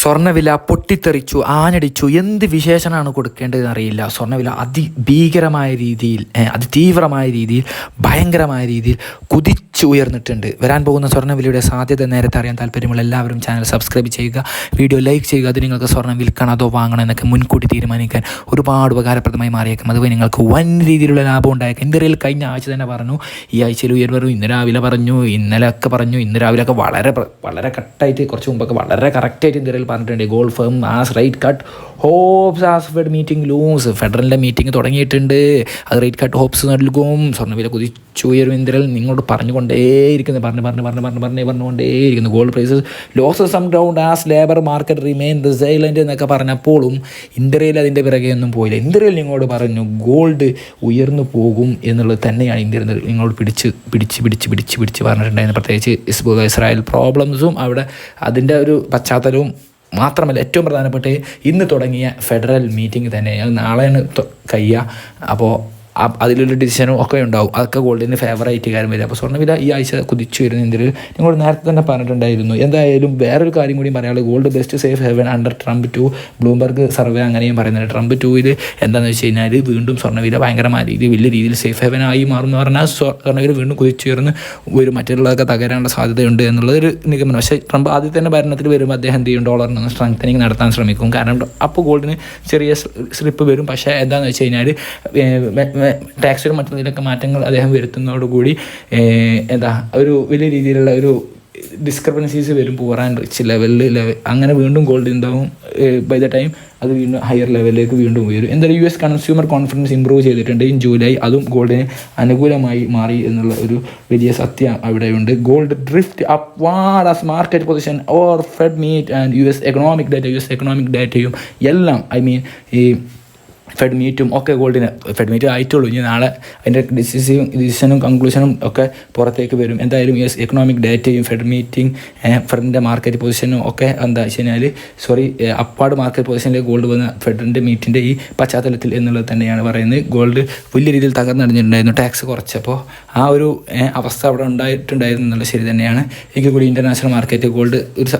സ്വർണവില പൊട്ടിത്തെറിച്ചു ആഞ്ഞടിച്ചു. എന്ത് വിശേഷണമാണ് കൊടുക്കേണ്ടതെന്ന് അറിയില്ല സ്വർണവില അതിഭീകരമായ രീതിയിൽ അതിതീവ്രമായ രീതിയിൽ ഭയങ്കരമായ രീതിയിൽ കുതിച്ചു ഉയർന്നിട്ടുണ്ട്. വരാൻ പോകുന്ന സ്വർണവിലയുടെ സാധ്യത നേരത്തെ അറിയാൻ താല്പര്യമുള്ള എല്ലാവരും ചാനൽ സബ്സ്ക്രൈബ് ചെയ്യുക. വീഡിയോ ലൈക്ക് ചെയ്യുക. അത് നിങ്ങൾക്ക് സ്വർണം വിൽക്കണം അതോ വാങ്ങണം എന്നൊക്കെ മുൻകൂട്ടി തീരുമാനിക്കാൻ ഒരുപാട് ഉപകാരപ്രദമായി മാറിയേക്കും. അതുവഴി നിങ്ങൾക്ക് വൻ രീതിയിലുള്ള ലാഭം ഉണ്ടായേക്കും. ഉണ്ടായേക്കാം ഇന്ത്യയിൽ കഴിഞ്ഞ ആഴ്ച തന്നെ പറഞ്ഞു. ഈ ആഴ്ചയിൽ ഉയർന്നു വരും ഇന്ന് രാവിലെ പറഞ്ഞു. ഇന്നലെ ഒക്കെ പറഞ്ഞു. ഇന്ന് രാവിലെ ഒക്കെ വളരെ വളരെ കട്ടായിട്ട് കുറച്ച് മുമ്പൊക്കെ വളരെ കറക്റ്റായിട്ട് ഇന്ത്യയിൽ പറഞ്ഞിട്ടുണ്ട്. Gold firm as rate cut hopes as Fed meeting looms ഫെഡറലിന്റെ meeting തുടങ്ങിയിട്ടുണ്ട്. അത് റേറ്റ് കട്ട് ഹോപ്സ് നൽകും. സ്വർണവില കുതിച്ചുയരും ഇന്ത്യയിൽ നിങ്ങളോട് പറഞ്ഞുകൊണ്ടേയിരിക്കുന്നു പറഞ്ഞ് പറഞ്ഞ് പറഞ്ഞ് പറഞ്ഞ് പറഞ്ഞ് പറഞ്ഞുകൊണ്ടേയിരിക്കുന്നു. Gold prices loses some ground as labour market remain resilient എന്നൊക്കെ പറഞ്ഞപ്പോഴും ഇന്ത്യയിൽ അതിന്റെ പിറകെ ഒന്നും പോയില്ല. ഇന്ത്യയിൽ നിങ്ങളോട് പറഞ്ഞു ഗോൾഡ് ഉയർന്നു പോകും എന്നുള്ളത് തന്നെയാണ് ഇന്ത്യയിൽ നിങ്ങളോട് പിടിച്ച് പിടിച്ച് പിടിച്ച് പിടിച്ച് പിടിച്ച് പറഞ്ഞിട്ടുണ്ടായിരുന്നു പ്രത്യേകിച്ച് ഇസ്രായേൽ പ്രോബ്ലംസും അവിടെ അതിന്റെ ഒരു പശ്ചാത്തലവും മാത്രമല്ല ഏറ്റവും പ്രധാനപ്പെട്ട ഇന്ന് തുടങ്ങിയ ഫെഡറൽ മീറ്റിംഗ് തന്നെ നാളെയാണ് കഴിയുക അപ്പോൾ അതിലൊരു ഡിസിഷനും ഒക്കെ ഉണ്ടാവും. അതൊക്കെ ഗോൾഡിന് ഫേവറായിട്ട് കാര്യം വരും അപ്പോൾ സ്വർണവില ഈ ആഴ്ച കുതിച്ചു വരുന്ന ഇന്ത്യയിൽ നിങ്ങൾ നേരത്തെ തന്നെ പറഞ്ഞിട്ടുണ്ടായിരുന്നു. എന്തായാലും വേറൊരു കാര്യം കൂടി പറയാനുള്ളത്. Gold best safe haven under Trump to Bloomberg survey അങ്ങനെയും പറയുന്നത് ട്രംപ് ടൂവിൽ എന്താണെന്ന് വെച്ച് കഴിഞ്ഞാൽ വീണ്ടും സ്വർണവില ഭയങ്കരമായ രീതിയിൽ വലിയ രീതിയിൽ സേഫ് ഹെവൻ ആയി മാറുമെന്ന് പറഞ്ഞാൽ സ്വ- സ്വർണവില വീണ്ടും കുതിച്ചുയർന്ന് ഒരു മറ്റുള്ളതൊക്കെ തകരാനുള്ള സാധ്യതയുണ്ട് എന്നുള്ളത് ഒരു നിഗമനം. പക്ഷേ ട്രംപ് ആദ്യം തന്നെ ഭരണത്തിൽ വരുമ്പോൾ അദ്ദേഹം എന്ത് ചെയ്യും? ഡോളറിന് സ്ട്രെങ്തനിങ് നടത്താൻ ശ്രമിക്കും. കാരണം അപ്പോൾ ഗോൾഡിന് ചെറിയ സ്ലിപ്പ് വരും. പക്ഷേ എന്താണെന്ന് വെച്ച് കഴിഞ്ഞാൽ ടാക്സിലും മറ്റുള്ളതിലൊക്കെ മാറ്റങ്ങൾ അദ്ദേഹം വരുത്തുന്നതോടുകൂടി എന്താ ഒരു വലിയ രീതിയിലുള്ള ഒരു ഡിസ്ക്രിപ്പൻസീസ് വരും പൂർ ആൻഡ് റിച്ച് ലെവലിൽ ലെവൽ അങ്ങനെ വീണ്ടും ഗോൾഡ് ഉണ്ടാവും ബൈ ദ ടൈം അത് വീണ്ടും ഹയർ ലെവലിലേക്ക് വീണ്ടും ഉയരും. എന്തായാലും U S consumer confidence improve ചെയ്തിട്ടുണ്ട്. ഇൻ ജൂലൈ അതും ഗോൾഡിന് അനുകൂലമായി മാറി എന്നുള്ള ഒരു വലിയ സത്യം അവിടെയുണ്ട്. Gold drift upward as market position or Fed meet and U S economic data U S economic ഡാറ്റയും എല്ലാം ഐ മീൻ ഈ ഫെഡ് മീറ്റും ഒക്കെ ഗോൾഡിന് ഫെഡ് മീറ്റ് ആയിട്ടുള്ളൂ. ഇനി നാളെ അതിന്റെ ഡിസിസീവും ഡിസിഷനും കൺക്ലൂഷനും ഒക്കെ പുറത്തേക്ക് വരും. എന്തായാലും യു എസ് എക്കണോമിക് ഡേറ്റയും ഫെഡ് മീറ്റിംഗ് ഫെഡിന്റെ മാർക്കറ്റ് പൊസിഷനും ഒക്കെ എന്താ വെച്ച് കഴിഞ്ഞാൽ സോറി അപ്പാട് മാർക്കറ്റ് പൊസിഷനിലേക്ക് ഗോൾഡ് വന്ന ഫെഡിന്റെ മീറ്റിന്റെ ഈ പശ്ചാത്തലത്തിൽ എന്നുള്ളത് തന്നെയാണ് പറയുന്നത്. ഗോൾഡ് വലിയ രീതിയിൽ തകർന്നടിഞ്ഞിട്ടുണ്ടായിരുന്നു ടാക്സ് കുറച്ചപ്പോൾ ആ ഒരു അവസ്ഥ അവിടെ ഉണ്ടായിട്ടുണ്ടായിരുന്നു എന്നുള്ളത് ശരി തന്നെയാണ്. എങ്കിൽ കൂടി ഇന്റർനാഷണൽ മാർക്കറ്റ് ഗോൾഡ് ഒരു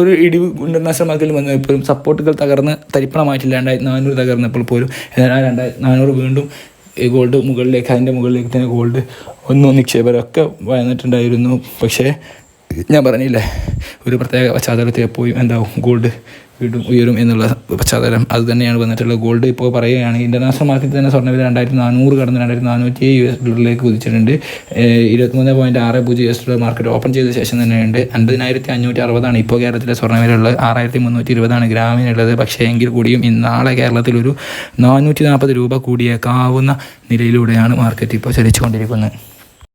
ഒരു ഇടിവ് ഇന്റർനാഷണൽ മാർക്കറ്റിൽ വന്നപ്പോഴും സപ്പോർട്ടുകൾ തകർന്ന് തരിപ്പണമായിട്ടില്ല രണ്ടായിരത്തി നാനൂറ് തകർന്നപ്പോൾ പോലും എന്നാൽ രണ്ടായിരത്തി നാനൂറ് വീണ്ടും ഗോൾഡ് മുകളിലേക്ക് അതിന്റെ മുകളിലേക്ക് തന്നെ ഗോൾഡ് ഒന്നും നിക്ഷേപരമൊക്കെ വന്നിട്ടുണ്ടായിരുന്നു. പക്ഷേ ഞാൻ പറഞ്ഞില്ലേ ഒരു പ്രത്യേക പശ്ചാത്തലത്തിൽ എപ്പോഴും എന്താവും ഗോൾഡ് വീണ്ടും ഉയരും എന്നുള്ള പശ്ചാത്തലം. അത് തന്നെയാണ് വന്നിട്ടുള്ളത്. ഗോൾഡ് ഇപ്പോൾ പറയുകയാണെങ്കിൽ ഇന്റർനാഷണൽ മാർക്കറ്റിൽ തന്നെ സ്വർണവില രണ്ടായിരത്തി നാനൂറ് കടന്ന് രണ്ടായിരത്തി നാനൂറ്റി യു എസ് ഡോളറിലേക്ക് കുതിച്ചിട്ടുണ്ട് ഇരുപത്തിമൂന്ന് പോയിന്റ് ആറ് പൂജ്യം U S dollar market open ചെയ്ത ശേഷം തന്നെയുണ്ട്. അൻപതിനായിരത്തി അഞ്ഞൂറ്റി അറുപതാണ് ഇപ്പോൾ കേരളത്തിലെ സ്വർണവില ഉള്ളത് ആറായിരത്തി മുന്നൂറ്റി ഇരുപതാണ് ഗ്രാമിനുള്ളത്. പക്ഷേ എങ്കിൽ കൂടിയും നാളെ കേരളത്തിലൊരു നാനൂറ്റി നാൽപ്പത് രൂപ കൂടിയേക്കാവുന്ന നിലയിലൂടെയാണ് മാർക്കറ്റ് ഇപ്പോൾ ചലിച്ചുകൊണ്ടിരിക്കുന്നത്.